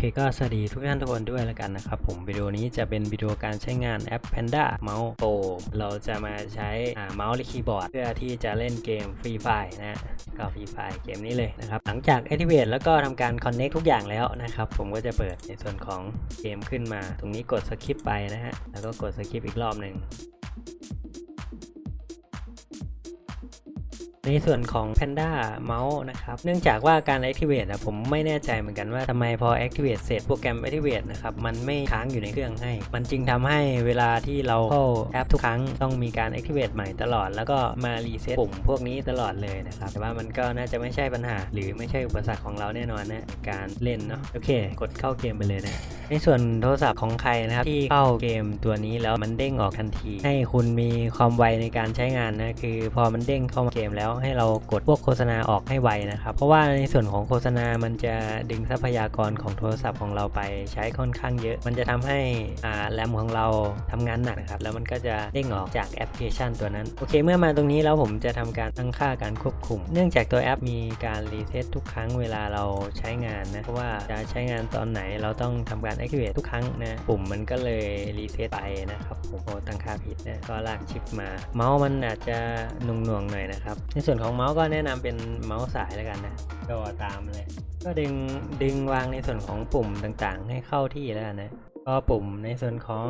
เคก็สวัสดีทุกท่านทุกคนด้วยแล้วกันนะครับผมวิดีโอนี้จะเป็นวิดีโอการใช้งานแอป Panda เมาส์โปรเราจะมาใช้เมาส์และคีย์บอร์ดเพื่อที่จะเล่นเกม Free Fire นะก็ Free Fire เกมนี้เลยนะครับหลังจาก Activate แล้วก็ทำการ Connect ทุกอย่างแล้วนะครับผมก็จะเปิดในส่วนของเกมขึ้นมา ตรงนี้กดสคิปไปนะฮะแล้วก็กดสคิปอีกรอบหนึ่ง ในส่วนของ Panda เมาส์นะครับ เนื่องจากว่าการ Activate อะผมไม่แน่ใจเหมือนกันว่าทำไมพอ Activate เสร็จโปรแกรม Activate นะครับ มันไม่ค้างอยู่ในเครื่องให้ มันจึงทำให้เวลาที่เราเข้าแอปทุกครั้งต้องมีการ Activate ใหม่ตลอด แล้วก็มารีเซ็ตปุ่มพวกนี้ตลอดเลยนะครับ แต่ว่ามันก็น่าจะไม่ใช่ปัญหา หรือไม่ใช่อุปสรรคของเราแน่นอนนะการเล่นเนาะ โอเค กดเข้าเกมไปเลยนะ ในส่วนโทรศัพท์ของใครนะครับที่เข้าเกมตัวนี้แล้วมันเด้งออกทันที ให้คุณมีความไวในการใช้งานนะคือพอมันเด้งเข้ามาเกมแล้วให้เรากดพวกโฆษณาออกให้ไวนะครับเพราะว่าในส่วนของโฆษณามันจะดึงทรัพยากรของโทรศัพท์ของเราไปใช้ค่อนข้างเยอะ มันจะทำให้อ่าแรมของเราทำงานหนักนะครับแล้วมันก็จะเด้งออกจากแอปพลิเคชันตัวนั้นโอเค เมื่อมาตรงนี้แล้วผมจะทำการตั้งค่าการควบคุม เนื่องจากตัวแอปมีการรีเซ็ตทุกครั้งเวลาเราใช้งานนะเพราะว่าจะใช้งานตอนไหนเราต้องทำการ activate ทุกครั้งนะ ปุ่มมันก็เลยรีเซ็ตไปนะครับผมโอตั้งค่าผิดนะก็ลากชิปมา เมาส์มันอาจจะหน่วงหน่อยนะครับ ในส่วนของเมาส์ก็แนะนำเป็นเมาส์สายแล้วกันนะก็ตามเลย ก็ดึงดึงวางในส่วนของปุ่มต่างๆ ให้เข้าที่แล้วกันนะก็ปุ่มในส่วนของ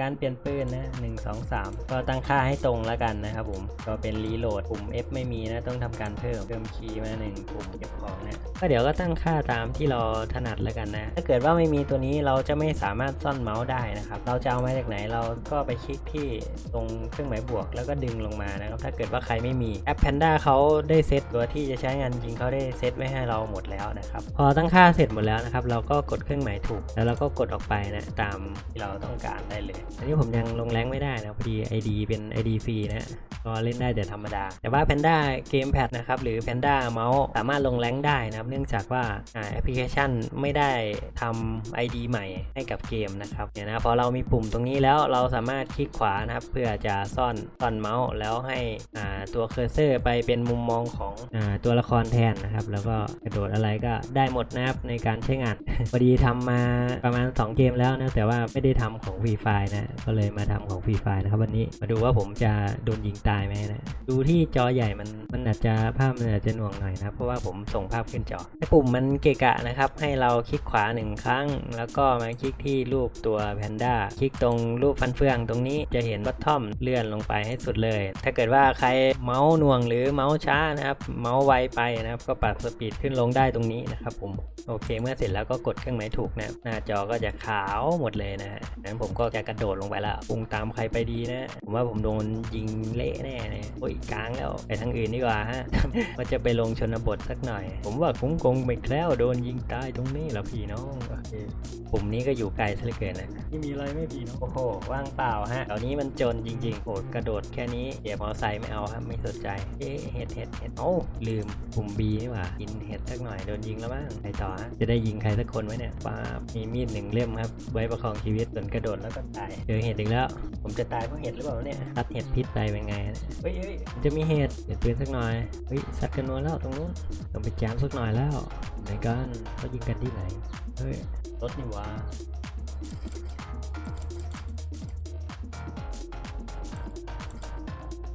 การเปลี่ยนปืนนะหนึ่งสองสามก็ตั้งค่าให้ตรงแล้วกันนะครับผมก็เป็นรีโหลดปุ่ม F ไม่มีนะต้องทำการเพิ่มเพิ่มคีย์มาหนึ่งปุ่มเก็บของนะก็เดี๋ยวก็ตั้งค่าตามที่เราถนัดแล้วกันนะ ถ้าเกิดว่าไม่มีตัวนี้เราจะไม่สามารถซ่อนเมาส์ได้นะครับ เราจะเอามาจากไหนเราก็ไปคลิกที่ตรงเครื่องหมายบวกแล้วก็ดึงลงมานะครับถ้าเกิดว่าใครไม่มีแอป Panda เขาได้เซตตัวที่จะใช้งานจริงเขาได้เซตไว้ให้เราหมดแล้วนะครับพอตั้งค่าเสร็จหมดแล้วนะครับเราก็กดเครื่องหมายถูก แล้วเราก็กดออกไปนะตามที่เราต้องการได้เลยอันนี้ผมยังลงแรงไม่ได้นะพอดี ID เป็น ID ฟรีนะก็เล่นได้แต่ธรรมดา แต่ว่า Panda เกมแพดนะครับ หรือ Panda เมาส์สามารถลงแรงได้นะครับ เนื่องจากว่าแอปพลิเคชันไม่ได้ทำ ID ใหม่ให้กับเกมนะครับเนี่ยนะพอเรามีปุ่มตรงนี้แล้วเราสามารถคลิกขวานะครับ เพื่อจะซ่อนซ่อนเมาส์แล้วให้ตัวเคอร์เซอร์ไปเป็นมุมมองของอตัวละครแทนนะครับ แล้วก็กระโดดอะไรก็ได้หมดนะครับในการใช้งานพอดีทำมาประมาณ 2 เกมแล้วนะแต่ว่าไม่ได้ทำของฟรีไฟนะก็เลยมาทำของฟรีไฟนะครับวันนี้มาดูว่าผมจะโดนยิงตายไหมนะดูที่จอใหญ่มันมันอาจจะภาพมันอาจจะหน่วงหน่อยนะเพราะว่าผมส่งภาพขึ้นจอไอปุ่มมันเกะกะนะครับให้เราคลิกขวาหนึ่งครั้ง แล้วก็มาคลิกที่รูปตัวแพนด้าคลิกตรงรูปฟันเฟืองตรงนี้จะเห็นบัตทอมเลื่อนลงไปให้สุดเลย ถ้าเกิดว่าใครเมาส์หน่วงหรือเมาส์ช้านะครับเมาส์ไวไปนะครับก็ปรับสปีดขึ้นลงได้ตรงนี้นะครับผมโอเคเมื่อเสร็จแล้วก็กดเครื่องหมายถูกนะหน้าจอก็จะขาวหมดเลยนะฮะนั้นผมก็จะกระโดดลงไปละปุงตามใครไปดีนะ ผมว่าผมโดนยิงเละแน่เลยโอ้ยกลางแล้วไปทางอื่นดีกว่าฮะว่าจะไปลงชนบทสักหน่อย ผมว่าคุ้งกงไปแล้วโดนยิงตายตรงนี้แล้วพี่น้องโอเคผมนี้ก็อยู่ไกลซะเหลือเกินนะไม่มีอะไรไม่พี่น้องโอ้โหว่างเปล่าฮะตอนนี้มันจนจริงๆโอ้กระโดดแค่นี้เหยียบมอไซค์ไม่เอาครับไม่สนใจเอ๊ะเห็ดเห็ดเห็ดเอ้าลืมปุ่มบีนี่หว่ากินเห็ดสักหน่อยโดนยิงแล้วมั้งไปต่อฮะจะได้ยิงใครสักคนไว้เนี่ยป้าบมีมีดหนึ่งเล่มครับ ไว้ประคองชีวิตส่วนกระโดดแล้วก็ตายเจอเห็ดอีกแล้ว ผมจะตายเพราะเห็ดหรือเปล่าเนี่ยตัดเห็ดพิษไปเป็นไงเนี่ยเฮ้ยเฮ้ยมันจะมีเห็ดเด็ดปืนสักหน่อยเฮ้ยสัตว์กันนัวแล้วตรงนู้นต้องไปแจมสักหน่อยแล้วไหนกันเขายิงกันที่ไหนเฮ้ยรถนี่หว่า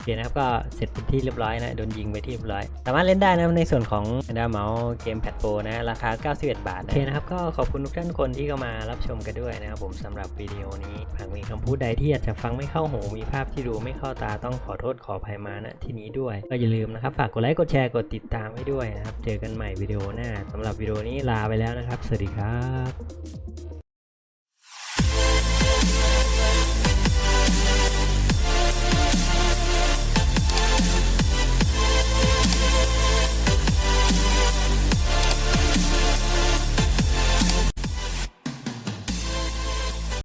เคนะครับก็เสร็จเป็นที่เรียบร้อยนะโดนยิงไปที่เรียบร้อย สามารถเล่นได้นะในส่วนของดาเมาส์เกมแพดโปรนะราคา 91 บาทโอเคนะครับก็ขอบคุณทุกท่านคนที่เข้ามารับชมกันด้วยนะครับผมสำหรับวิดีโอนี้หากมีคำพูดใดที่อาจจะฟังไม่เข้าหูมีภาพที่ดูไม่เข้าตาต้องขอโทษขออภัยมาณที่นี้ด้วย ก็อย่าลืมนะครับฝากกดไลค์กดแชร์กดติดตามให้ด้วยนะครับเจอกันใหม่วิดีโอหน้าสำหรับวิดีโอนี้ลาไปแล้วนะครับ สวัสดีครับ